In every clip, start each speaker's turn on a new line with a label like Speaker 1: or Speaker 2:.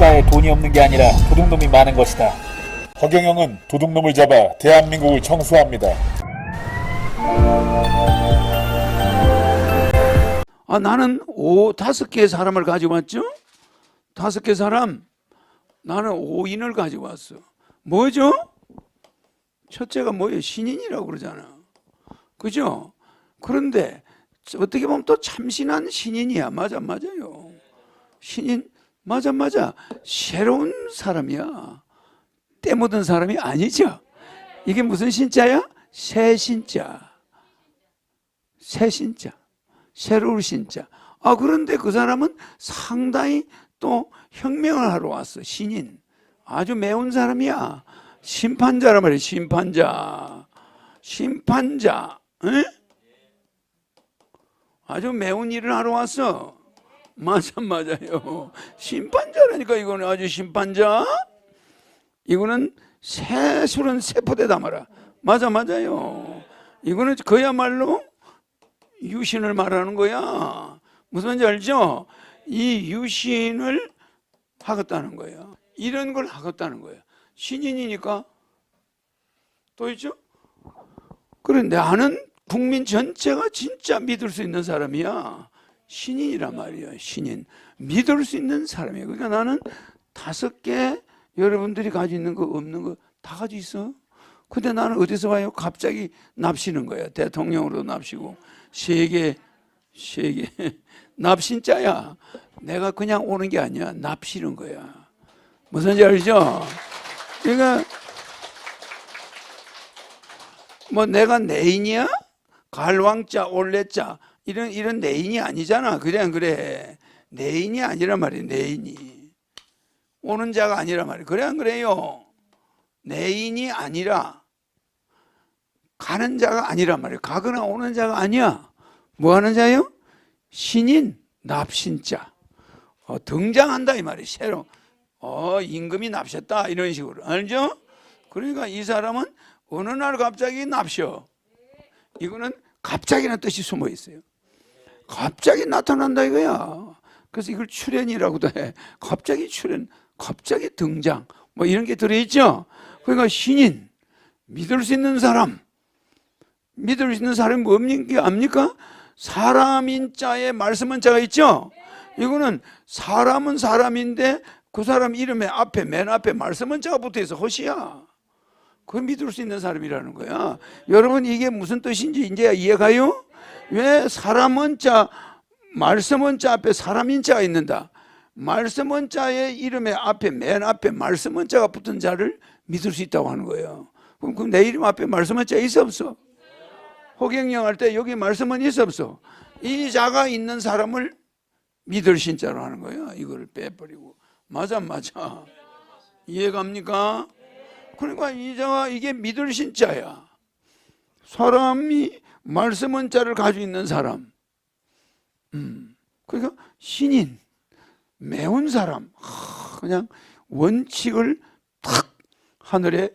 Speaker 1: 국가에 돈이 없는 게 아니라 도둑놈이 많은 것이다. 허경영은 도둑놈을 잡아 대한민국을 청소합니다.
Speaker 2: 아, 나는 오, 다섯 개의 사람을 가지고 왔죠? 다섯 개 사람. 나는 오인을 가지고 왔어. 뭐죠? 첫째가 뭐예요? 신인이라고 그러잖아. 그죠? 그런데 어떻게 보면 또 참신한 신인이야. 맞아, 맞아요. 신인, 맞아, 맞아. 새로운 사람이야. 때 묻은 사람이 아니죠. 이게 무슨 신자야? 새 신자. 새 신자. 새로울 신자. 아, 그런데 그 사람은 상당히 또 혁명을 하러 왔어. 신인. 아주 매운 사람이야. 심판자란 말이야. 심판자. 심판자. 에? 아주 매운 일을 하러 왔어. 맞아, 맞아요. 심판자라니까, 이거는 아주 심판자. 이거는 새 술은 세포대 담아라. 맞아, 맞아요. 이거는 그야말로 유신을 말하는 거야. 무슨 말인지 알죠? 이 유신을 하겠다는 거예요. 이런 걸 하겠다는 거예요. 신인이니까 또 있죠? 그런데 나는 국민 전체가 진짜 믿을 수 있는 사람이야. 신인이란 말이야. 신인. 믿을 수 있는 사람이야. 그러니까 나는 다섯 개 여러분들이 가지고 있는 거 없는 거 다 가지고 있어. 근데 나는 어디서 와요? 갑자기 납시는 거야. 대통령으로 납시고 세계 세계 납신자야. 내가 그냥 오는 게 아니야. 납시는 거야. 무슨지 알죠? 그러니까 뭐 내가 내인이야? 갈왕자, 올레자 이런 이런 내인이 아니잖아. 그냥 그래. 내인이 아니란 말이야. 내인이 오는 자가 아니란 말이야. 그래 안 그래요? 내인이 아니라 가는 자가 아니란 말이에요. 가거나 오는 자가 아니야. 뭐 하는 자요? 신인, 납신자. 어, 등장한다 이 말이에요. 새로. 어, 임금이 납셨다 이런 식으로. 알죠? 그러니까 이 사람은 어느 날 갑자기 납셔. 이거는 갑자기라는 뜻이 숨어 있어요. 갑자기 나타난다 이거야. 그래서 이걸 출현이라고도 해. 갑자기 출현, 갑자기 등장. 뭐 이런 게 들어있죠? 그러니까 신인, 믿을 수 있는 사람, 믿을 수 있는 사람이 뭡니까? 압니까? 사람인 자에 말씀은 자가 있죠? 이거는 사람은 사람인데 그 사람 이름에 앞에, 맨 앞에 말씀은 자가 붙어 있어. 허시야. 그걸 믿을 수 있는 사람이라는 거야. 여러분 이게 무슨 뜻인지 이제 이해가요? 왜 사람은 자, 말씀은 자 앞에 사람 인 자가 있는다. 말씀은 자의 이름의 앞에 맨 앞에 말씀은 자가 붙은 자를 믿을 수 있다고 하는 거예요. 그럼 그럼 내 이름 앞에 말씀은 자 있어 없어? 호경영 할 때 여기 말씀은 있어 없어? 이 자가 있는 사람을 믿을 신자로 하는 거예요. 이거를 빼버리고 맞아 맞아 이해갑니까? 그러니까 이 자가 이게 믿을 신자야. 사람이 말씀 은 자를 가지고 있는 사람. 음. 그러니까 신인 매운 사람. 하, 그냥 원칙을 탁 하늘에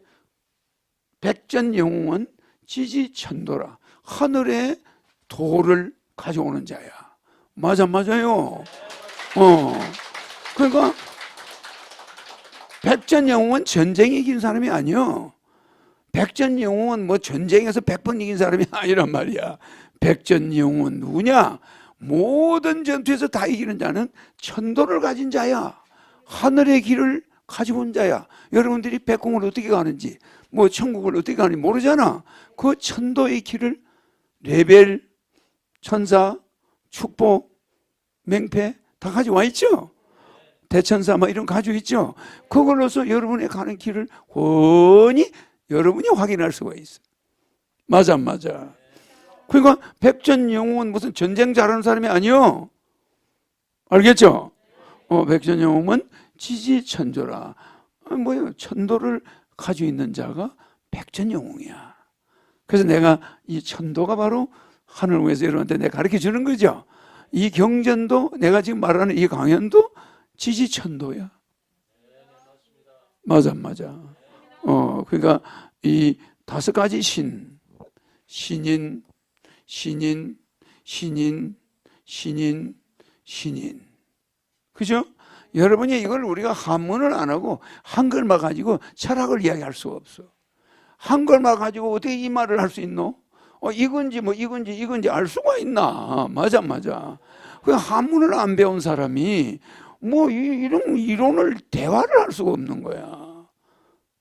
Speaker 2: 백전 영웅은 지지천도라. 하늘의 도를 가져오는 자야. 맞아 맞아요. 어. 그러니까 백전 영웅은 전쟁에 이긴 사람이 아니요 백전영웅은 뭐 전쟁에서 백 번 이긴 사람이 아니란 말이야 백전영웅은 누구냐 모든 전투에서 다 이기는 자는 천도를 가진 자야. 하늘의 길을 가지고 온 자야. 여러분들이 백공을 어떻게 가는지, 뭐 천국을 어떻게 가는지 모르잖아. 그 천도의 길을 레벨, 천사, 축복, 맹패 다 가지고 와 있죠. 대천사 뭐 이런 거 가지고 있죠. 그걸로서 여러분의 가는 길을 훤히 여러분이 확인할 수가 있어. 맞아, 안 맞아. 그러니까 백전 영웅은 무슨 전쟁 잘하는 사람이 아니요. 알겠죠? 어, 백전 영웅은 지지천조라. 아, 뭐예요? 천도를 가지고 있는 자가 백전 영웅이야. 그래서 내가 이 천도가 바로 하늘 위에서 여러분한테 내가 가르쳐 주는 거죠. 이 경전도 내가 지금 말하는 이 강연도 지지천도야. 맞아, 맞아. 어, 그러니까 이 다섯 가지 신, 신인, 신인, 신인, 신인, 신인. 그죠? 여러분이 이걸 우리가 한문을 안 하고 한글만 가지고 철학을 이야기할 수가 없어. 한글만 가지고 어떻게 이 말을 할 수 있노? 어, 이건지 뭐 이건지 이건지 알 수가 있나? 맞아, 맞아. 그 한문을 안 배운 사람이 뭐 이, 이런 이론을 대화를 할 수가 없는 거야.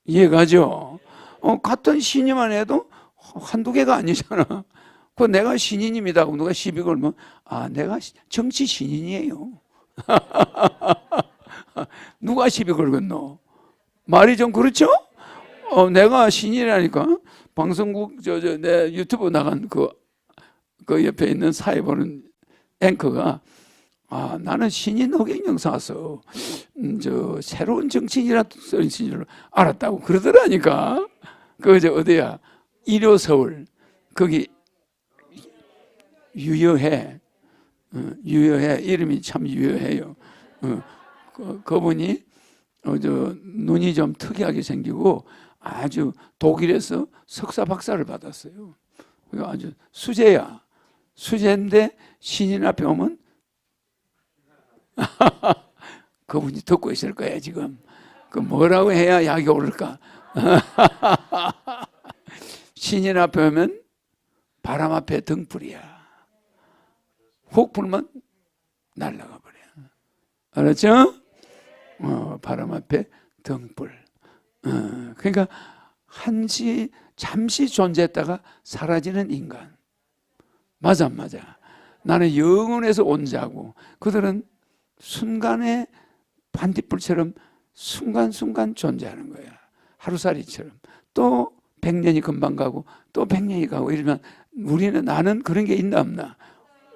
Speaker 2: 이해가죠? 어, 같은 신이만 해도 한두 개가 아니잖아. 그 내가 신인입니다. 누가 시비 걸면 아 내가 시- 정치 신인이에요. 누가 시비 걸겠노? 말이 좀 그렇죠? 어, 내가 신인이라니까 방송국 저 저 내 유튜브 나간 그, 그 옆에 있는 사회 보는 앵커가 아 나는 신인 허경영 사서 음, 저 새로운 정치인이라 쓰는 줄 알았다고 그러더라니까 그저 어디야 일요 서울 거기 유여해 어, 유여해 이름이 참 유여해요. 어, 그, 그분이 어, 저 눈이 좀 특이하게 생기고 아주 독일에서 석사 박사를 받았어요. 아주 수제야. 수제인데 신인 앞에 오면 그분이 듣고 있을 거야 지금. 그 뭐라고 해야 약이 오를까? 신인 앞에 오면 바람 앞에 등불이야. 훅 불면 날아가 버려. 알았죠? 어, 바람 앞에 등불. 어, 그러니까 한시 잠시 존재했다가 사라지는 인간. 맞아, 맞아. 나는 영원에서 온 자고 그들은 순간의 반딧불처럼 순간순간 존재하는 거야. 하루살이처럼. 또 백년이 금방 가고 또 백년이 가고 이러면 우리는 나는 그런 게 있나 없나?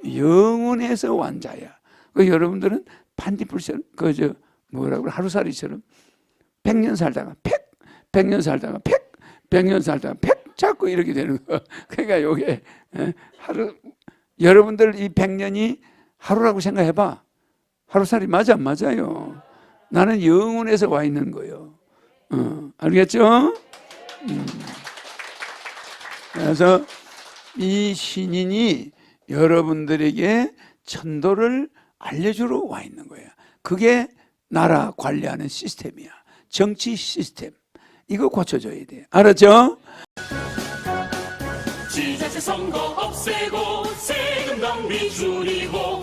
Speaker 2: 영원에서 완자야. 그 여러분들은 반딧불처럼 그저 뭐라고? 하루살이처럼 백년 살다가 팩, 백년 살다가 팩, 백년 살다가 팩 자꾸 이렇게 되는 거. 그러니까 요게 예, 하루 여러분들 이 백년이 하루라고 생각해 봐. 하루살이 맞아 안 맞아요. 나는 영원에서 와 있는 거예요. 어, 알겠죠? 음. 그래서 이 신인이 여러분들에게 천도를 알려주러 와 있는 거예요. 그게 나라 관리하는 시스템이야. 정치 시스템. 이거 고쳐줘야 돼. 알았죠?
Speaker 3: 지자체 선거 없애고 세금 낭비 줄이고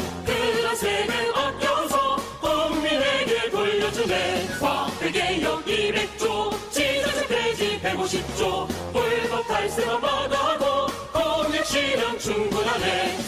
Speaker 3: 150조 불법 탈세만 받아도 공익 실현 충분하네.